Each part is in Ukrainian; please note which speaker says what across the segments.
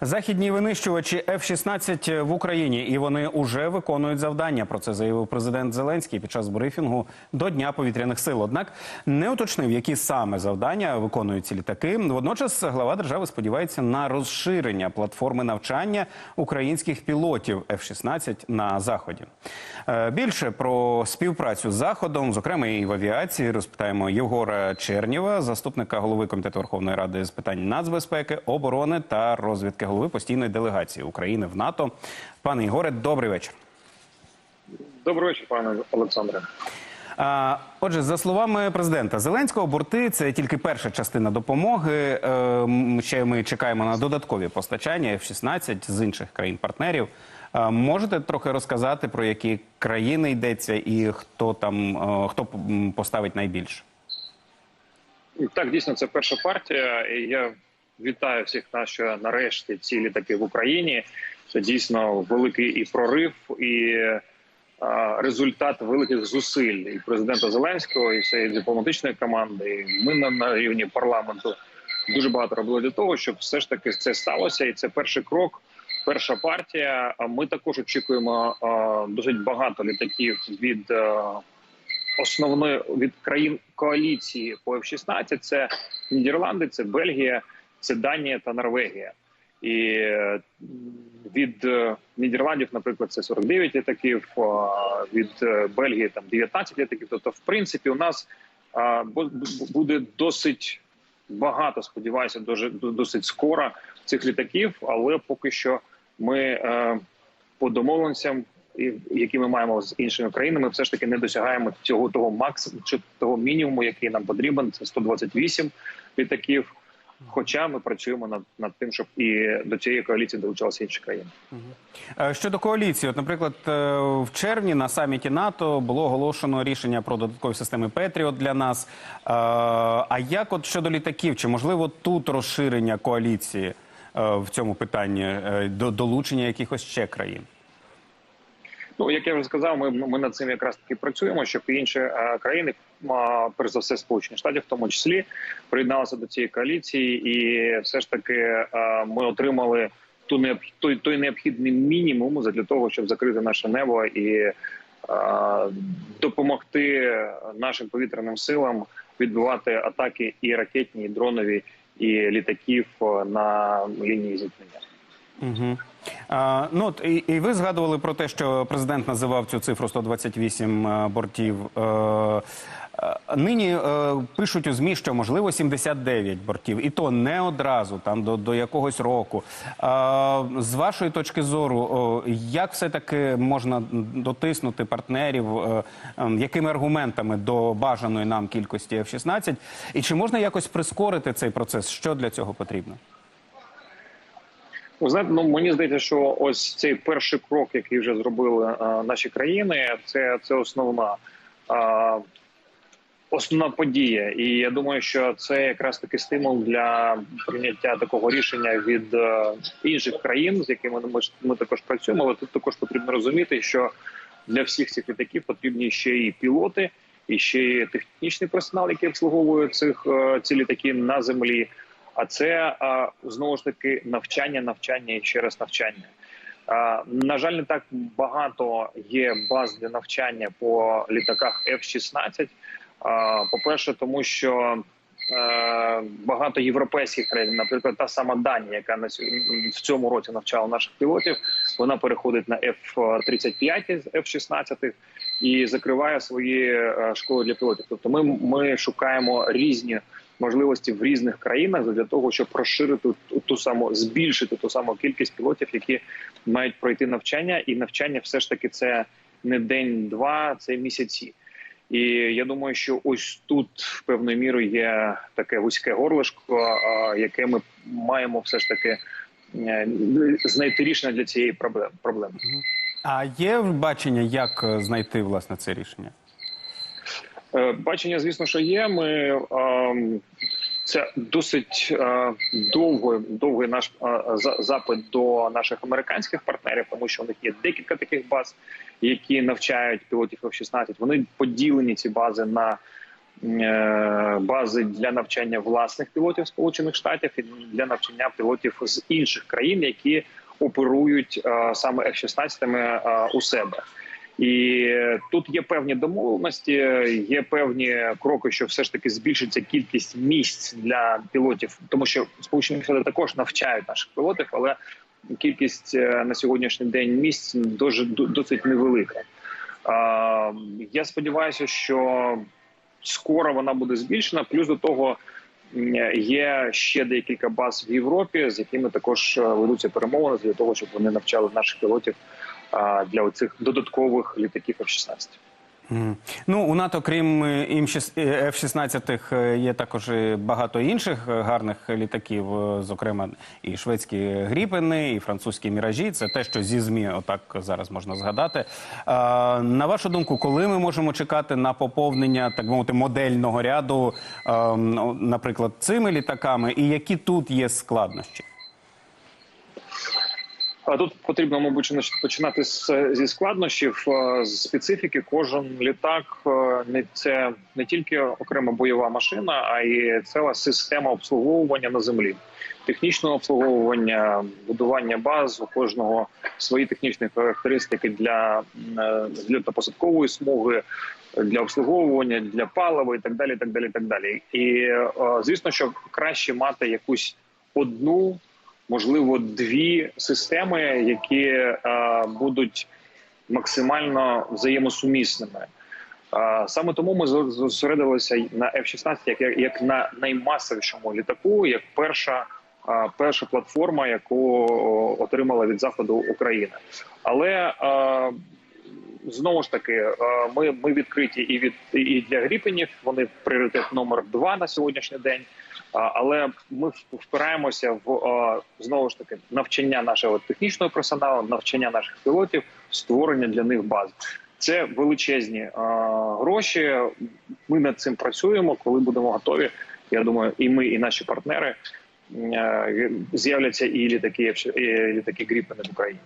Speaker 1: Західні винищувачі F-16 в Україні, і вони уже виконують завдання. Про це заявив президент Зеленський під час брифінгу до Дня повітряних сил. Однак не уточнив, які саме завдання виконують ці літаки. Водночас глава держави сподівається на розширення платформи навчання українських пілотів F-16 на заході. Е, Більше про співпрацю з заходом, зокрема і в авіації, розпитаємо Єгора Чернєва, заступника голови комітету Верховної Ради з питань нацбезпеки, оборони та розвідки голови постійної делегації України в НАТО. Пане Єгоре, добрий вечір.
Speaker 2: Добрий вечір, пане Олександре.
Speaker 1: Отже, за словами президента Зеленського, борти це тільки перша частина допомоги. Е, Ще ми чекаємо на додаткові постачання F-16 з інших країн-партнерів. Е, Можете трохи розказати про які країни йдеться і хто там е, хто поставить найбільше?
Speaker 2: Так, дійсно, це перша партія. Я вітаю всіх нас, що нарешті ці літаки в Україні. Це дійсно великий і прорив, і е, результат великих зусиль і президента Зеленського, і всієї дипломатичної команди. І ми на, на рівні парламенту дуже багато робили для того, щоб все ж таки це сталося. І це перший крок. Перша партія. Ми також очікуємо е, досить багато літаків від е, основної від країн коаліції по F-16 – це Нідерланди, це Бельгія, це Данія та Норвегія. І е, від Нідерландів, наприклад, це 49 літаків, від Бельгії там 19 літаків. Тобто, в принципі, у нас буде досить багато. Сподіваюся, дуже досить скоро цих літаків, але поки що ми е, по домовленостям, і- які ми маємо з іншими країнами, все ж таки не досягаємо цього того максимуму чи того мінімуму, який нам потрібен. Це 128 літаків. Хоча ми працюємо над, над тим, щоб і до цієї коаліції долучалися інші країни.
Speaker 1: Е, Щодо коаліції, от, наприклад, е, в червні на саміті НАТО було оголошено рішення про додаткові системи Петріот для нас. Е, А як от щодо літаків, чи можливо тут розширення коаліції в цьому питанні до долучення якихось ще країн?
Speaker 2: Ну як я вже сказав, ми, ми над цим якраз таки працюємо, щоб і інші е, країни, а, перш за все, сполучені штати, в тому числі, приєдналися до цієї коаліції, і все ж таки е, ми отримали ту необх... той, той необхідний мінімум для того, щоб закрити наше небо і е, допомогти нашим повітряним силам відбивати атаки і ракетні, і дронові, і літаків е, на лінії зіткнення.
Speaker 1: Угу. А, ну от і, і ви згадували про те, що президент називав цю цифру 128 е, бортів. Е, е, нині е, пишуть у змі, що можливо 79 бортів, і то не одразу, там до, до якогось року. Е, з вашої точки зору, о, як все таки можна дотиснути партнерів, е, е, якими аргументами до бажаної нам кількості F-16? І чи можна якось прискорити цей процес? Що для цього потрібно?
Speaker 2: Ви знаєте, ну мені здається, що ось цей перший крок, який вже зробили а, наші країни, це, це основна а, основна подія. І я думаю, що це якраз таки стимул для прийняття такого рішення від е, інших країн, з якими ми, ми також працюємо. Але тут також потрібно розуміти, що для всіх цих літаків потрібні ще і пілоти, і ще й технічний персонал, який обслуговує цих е, ці літаки на землі. А це знову ж таки навчання, навчання і ще раз навчання. На жаль, не так багато є баз для навчання по літаках F-16. По-перше, тому що е, багато європейських країн, наприклад, та сама Данія, яка в цьому році навчала наших пілотів, вона переходить на F-35 з F-16 і закриває свої е, школи для пілотів. Тобто, ми, ми шукаємо різні можливості в різних країнах для того, щоб розширити ту, саму збільшити ту саму кількість пілотів, які мають пройти навчання, і навчання все ж таки це не день-два, це місяці. І я думаю, що ось тут певною мірою є таке вузьке горлишко, яке ми маємо все ж таки е, знайти рішення для цієї проблем- проблеми.
Speaker 1: А є бачення, як е, знайти власне це рішення?
Speaker 2: Е, Бачення, звісно, що є. Ми ем, це досить е, довгий, довгий наш е, запит до наших американських партнерів, тому що у них є декілька таких баз, які навчають пілотів F-16. Вони поділені ці бази на бази для навчання власних пілотів Сполучених Штатів і для навчання пілотів з інших країн, які оперують саме F-16 е, у себе. І тут є певні домовленості, є певні кроки, що все ж таки збільшиться кількість місць для пілотів, тому що сполучені Штати також навчають наших пілотів, але кількість е, на сьогоднішній день місць дуже досить невелика. Я сподіваюся, що скоро вона буде збільшена. Плюс до того є ще декілька баз в Європі, з якими також е, ведуться перемовини для того, щоб вони навчали наших пілотів для цих додаткових літаків F-16.
Speaker 1: Ну, у НАТО, крім е, F-16, е, є також багато інших е, гарних літаків, е, зокрема і шведські гріпени, і французькі міражі. Це те, що зі ЗМІ отак зараз можна згадати. На вашу думку, коли ми можемо чекати на поповнення, так мовити, модельного ряду, е, ну, наприклад, цими літаками, і які тут є складнощі?
Speaker 2: А Тут потрібно, мабуть, починати з, зі складнощів, е, з специфіки. Кожен літак е, не це не тільки окрема бойова машина, а й ціла система обслуговування на землі, технічного обслуговування, будування баз у кожного свої технічні характеристики для зльотно-посадкової смуги, для обслуговування, для палива і так далі. Так далі, і так далі. І е, звісно, що краще мати якусь одну можливо, дві системи, які е, будуть максимально взаємосумісними. Е, саме тому ми зо- зосередилися на F-16 як, як, як на наймасовішому літаку, як перша, е, перша платформа, яку отримала від заходу Україна. Але е, знову ж таки, е, ми, ми відкриті і від і для гріпенів. Вони пріоритет номер два на сьогоднішній день. Але ми впираємося в знову ж таки навчання нашого технічного персоналу, навчання наших пілотів, створення для них баз. Це величезні гроші. Ми над цим працюємо. Коли будемо готові, я думаю, і ми, і наші партнери е, з'являться і літаки, і літаки Гріпени в Україні.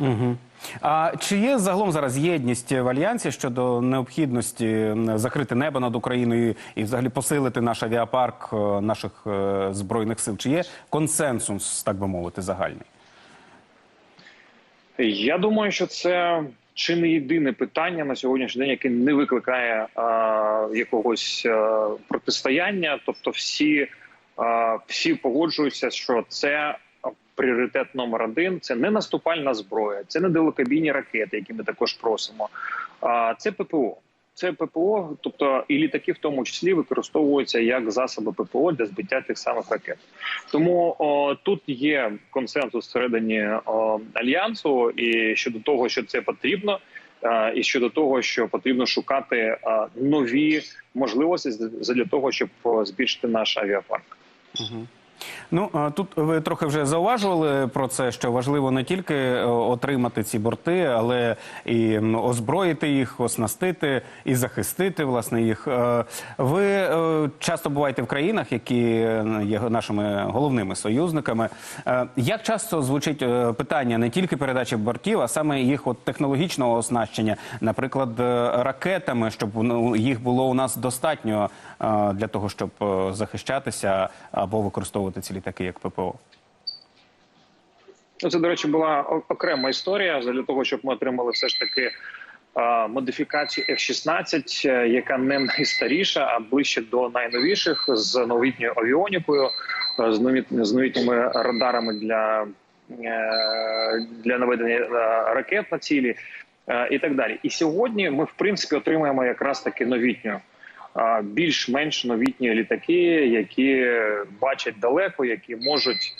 Speaker 1: Угу. А чи є загалом зараз єдність в альянсі щодо необхідності закрити небо над Україною і взагалі посилити наш авіапарк е, наших е, збройних сил? Чи є консенсус, так би мовити, загальний?
Speaker 2: Я думаю, що це чи не єдине питання на сьогоднішній день, яке не викликає а, якогось а, протистояння. Тобто, всі, а, всі погоджуються, що це пріоритет номер один. Це не наступальна зброя, це не далекобійні ракети, які ми також просимо. А це ППО. Це ППО, тобто і літаки, в тому числі, використовуються як засоби ППО для збиття тих самих ракет. Тому о, тут є консенсус всередині о, альянсу, і щодо того, що це потрібно, е, і щодо того, що потрібно шукати е, нові можливості для того, щоб збільшити наш авіапарк.
Speaker 1: Ну тут ви трохи вже зауважували про це, що важливо не тільки е, отримати ці борти, але і озброїти їх, оснастити і захистити власне їх. Е, Ви е, часто буваєте в країнах, які є нашими головними союзниками. Як часто звучить питання не тільки передачі бортів, а саме їх от технологічного оснащення, наприклад, ракетами, щоб ну, їх було у нас достатньо для того, щоб захищатися або використовувати ці літаки як ППО?
Speaker 2: Ну, це, до речі, була окрема історія для того, щоб ми отримали все ж таки модифікацію F-16, е, яка не найстаріша, а ближче до найновіших з новітньою авіонікою, е, з новіт- з новітніми радарами для, е, для наведення ракет на цілі і так далі. І сьогодні ми, в принципі, отримаємо якраз таки новітню. Більш-менш новітні літаки, які бачать далеко, які можуть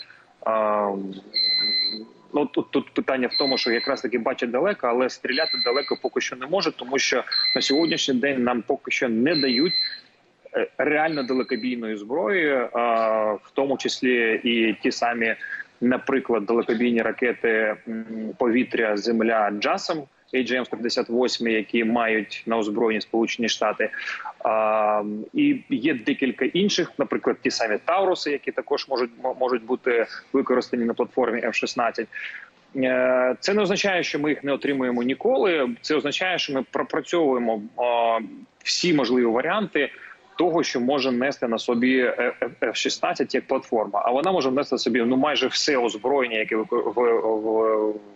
Speaker 2: Ну тут тут питання в тому, що якраз таки бачать далеко, але стріляти далеко поки що не може, тому що на сьогоднішній день нам поки що не дають е, реально далекобійної зброї, в тому числі і ті самі, наприклад, далекобійні ракети повітря, земля Джасом. AGM-158, які мають на озброєнні Сполучені Штати, а, і є декілька інших, наприклад, ті самі Тауруси, які також можуть мо- можуть бути використані на платформі F-16. Е, Це не означає, що ми їх не отримуємо ніколи. Це означає, що ми пропрацьовуємо всі можливі варіанти того, що може нести на собі е, F-16 як платформа, а вона може нести на собі ну майже все озброєння, яке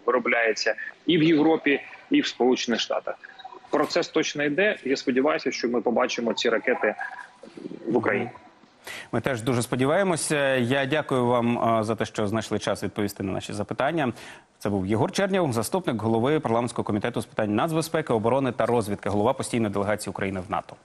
Speaker 2: виробляється і в Європі, і в Сполучених Штатах. Процес точно йде. Я сподіваюся, що ми побачимо ці ракети в Україні.
Speaker 1: Ми теж дуже сподіваємося. Я дякую вам е, за те, що знайшли час відповісти на наші запитання. Це був Єгор Чернєв, заступник голови парламентського комітету з питань нацбезпеки, оборони та розвідки, голова постійної делегації України в НАТО.